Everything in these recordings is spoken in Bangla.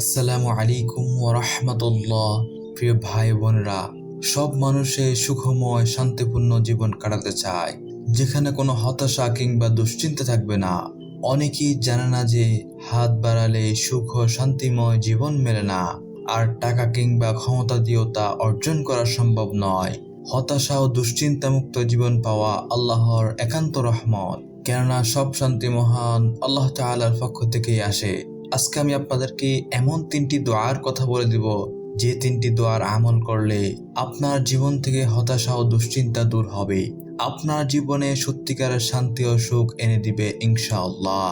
আসসালামু আলাইকুম রহমতুল্লাহ প্রিয় ভাই বোনেরা, সব মানুষে সুখময়, শান্তিপূর্ণ জীবন কাটাতে চায়, যেখানে কোনো হতাশা কিংবা দুশ্চিন্তা থাকবে না। অনেকেই জানে না যে হাত বাড়ালে সুখ ও শান্তিময় জীবন মেলে না, আর টাকা কিংবা ক্ষমতা দিয়েও তা অর্জন করা সম্ভব নয়। হতাশা ও দুশ্চিন্তামুক্ত জীবন পাওয়া আল্লাহর একান্ত রহমত। কেননা সব শান্তি মহান আল্লাহ তাআলার পক্ষ থেকেই আসে। আজকে আমি আপনাদেরকে এমন তিনটি দোয়ার কথা বলে দিব, যে তিনটি দোয়ার আমল করলে আপনার জীবন থেকে হতাশা ও দুশ্চিন্তা দূর হবে। আপনার জীবনে সত্যিকারের শান্তি ও সুখ এনে দিবে ইনশাআল্লাহ।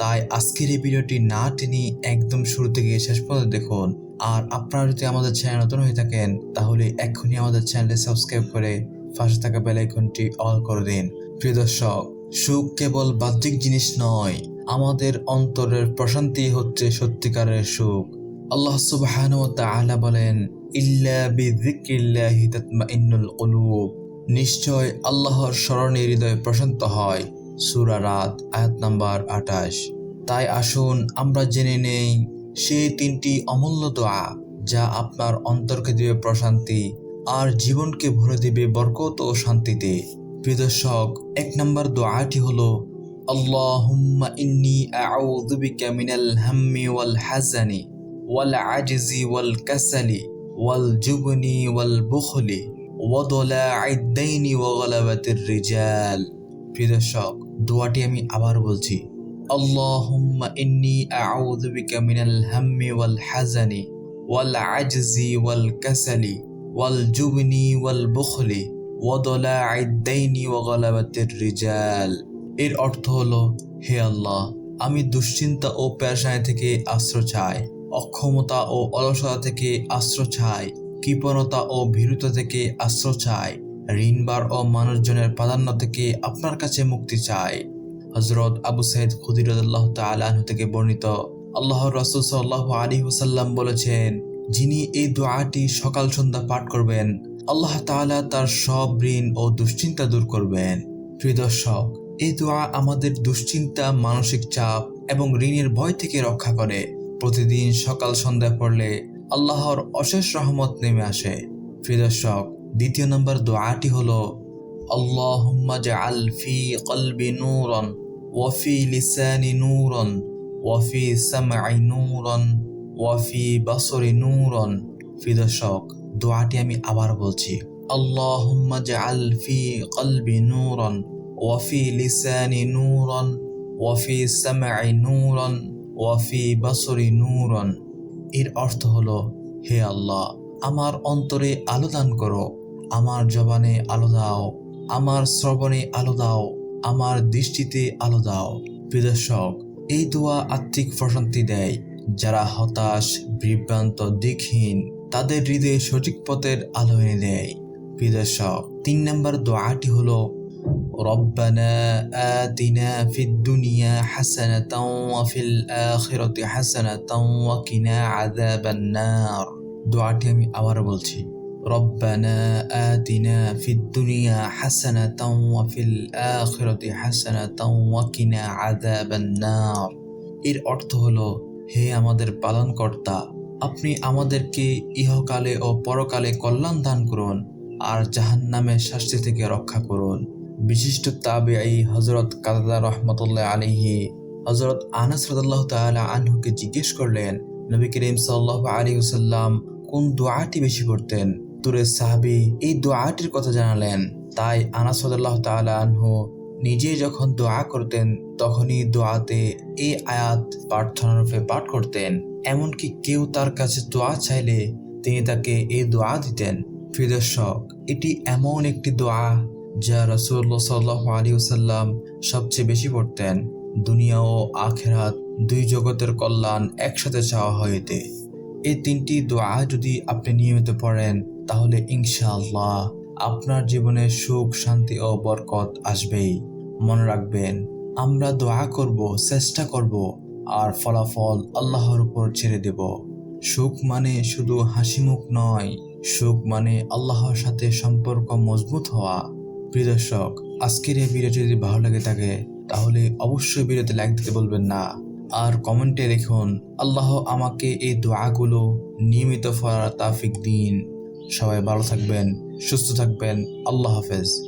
তাই আজকের এই ভিডিওটি না টেনে একদম শুরু থেকে শেষ পর্যন্ত দেখুন। আর আপনারা যদি আমাদের চ্যানেল নতুন হয়ে থাকেন, তাহলে এক্ষুনি আমাদের চ্যানেলটি সাবস্ক্রাইব করে পাশে থাকা বেল আইকনটি অল করে দিন। প্রিয় দর্শক, সুখ কেবল বাহ্যিক জিনিস নয় আমাদের অন্তরের প্রশান্তি হচ্ছে সত্যিকারের সুখ। আল্লাহ ওয়া বলেন নিশ্চয় আল্লাহর স্মরণে হৃদয় প্রশান্ত হয়। সূরা রাত, আয়াত নাম্বার আঠাশ। তাই আসুন, আমরা জেনে নেই সেই তিনটি অমূল্য দোয়া যা আপনার অন্তরকে দিবে প্রশান্তি আর জীবনকে ভরে দিবে বরকত ও শান্তিতে। প্রিয় দর্শক, এক নম্বর দোয়াটি হলো اللهم إني أعوذ بك من الهم والحزن والعجز والكسل والجبن والبخل وضلاع الدين وغلبة الرجال প্রিয় দর্শক দোয়াটি আমি আবার বলছি اللهم إني أعوذ بك من الهم والحزن والعجز والكسل والجبن والبخل وضلاع الدين وغلبة الرجال এর অর্থ হলো, হে আল্লাহ, আমি দুশ্চিন্তা ও পেরেশানি থেকে আশ্রয় চাই। অক্ষমতা ও অলসতা থেকে আশ্রয় চাই। কৃপণতা ও ভীরুতা থেকে আশ্রয় চাই। ঋণবার ও মানুষজনের প্রাধান্য থেকে আপনার কাছে মুক্তি চাই। হজরত আবু সাইদ খুদিরুল্লাহ তালাহ থেকে বর্ণিত আল্লাহ রসুল সাল্লাহ আলী হুসাল্লাম বলেছেন, যিনি এই দোয়াটি সকাল সন্ধ্যা পাঠ করবেন, আল্লাহ তাআলা তার সব ঋণ ও দুশ্চিন্তা দূর করবেন। প্রিয় দর্শক এই দোয়া আমাদের দুশ্চিন্তা, মানসিক চাপ এবং ঋণের ভয় থেকে রক্ষা করে। প্রতিদিন সকাল সন্ধ্যা পড়লে আল্লাহর অশেষ রহমত নেমে আসে। প্রিয় দর্শক, দ্বিতীয় নম্বর দোয়াটি হল, আল্লাহুম্মা জাআল ফি কলবি নূরান ওয়া লিসানি নূরান ওয়া ফি সামঈ নূরান ওয়া ফি বাসরি নূরান। প্রিয় দর্শক, দোয়াটি আমি আবার বলছি, আল্লাহুম্মা জাআল ফি কলবি নূরান وفي لساني نورا وفي سمعي نورا وفي بصري نورا এর অর্থ হলো হে আল্লাহ আমার অন্তরে আলো দান করো আমার জবানে আলো দাও আমার শ্রবণে আলো দাও আমার দৃষ্টিতে আলো দাও প্রিয়দর্শক এই দোয়া আত্মিক প্রশান্তি দেয় যারা হতাশ বিভ্রান্ত দিকহীন তাদের হৃদয়ে সঠিক পথের আলো এনে দেয় প্রিয়দর্শক তিন নম্বর দোয়াটি হলো ربنا آتنا في الدنيا حسنة وفي الآخرة حسنة وقنا عذاب النار دعاتي আমি আবার বলছি ربنا آتنا في الدنيا حسنة وفي الآخرة حسنة وقنا عذاب النار এর অর্থ হলো হে আমাদের পালনকর্তা আপনি আমাদেরকে ইহকালে ও পরকালে কল্যাণ দান করুন আর জাহান্নামের শাস্তি থেকে রক্ষা করুন বিশিষ্ট তাবিআই হজরত কাদাদা রহমতুল্লাহ আলিহি হজরত আনাস রাদাল্লাহ তাআলা আনহুকে জিজ্ঞেস করলেন, নবী করিম সাল্লাহ আলী সাল্লাম কোন দোয়াটি বেশি করতেন তুরে সাহাবি এই দোয়াটির কথা জানালেন। তাই আনাস রাদাল্লাহ তাআলা আনহু নিজে যখন দোয়া করতেন, তখনই দোয়াতে এই আয়াত প্রার্থনারূপে পাঠ করতেন। এমনকি কেউ তার কাছে দোয়া চাইলে তিনি তাকে এই দোয়া দিতেন। প্রিয় দর্শক, এটি এমন একটি দোয়া যা রসুল্লাহ সাল্লাহ আলী সাল্লাম সবচেয়ে বেশি পড়তেন, দুনিয়া ও আখেরাত দুই জগতের কল্যাণ একসাথে চাওয়া হয় এতে এই তিনটি দোয়া যদি আপনি নিয়মিত পড়েন, তাহলে ইনশাআল্লাহ আপনার জীবনে সুখ, শান্তি ও বরকত আসবেই। মনে রাখবেন, আমরা দোয়া করব, চেষ্টা করব, আর ফলাফল আল্লাহর উপর ছেড়ে দেব। সুখ মানে শুধু হাসি মুখ নয়, সুখ মানে আল্লাহর সাথে সম্পর্ক মজবুত হওয়া। প্রিয় দর্শক, আজকের এই ভিডিওটি যদি ভালো লাগে থাকে, তাহলে অবশ্যই ভিডিওতে লাইক দিতে বলবেন না। আর কমেন্টে লিখুন, আল্লাহ আমাকে এই দোয়াগুলো নিয়মিত ফরার তাফিক দিন। সবাই ভালো থাকবেন, সুস্থ থাকবেন। আল্লাহ হাফেজ।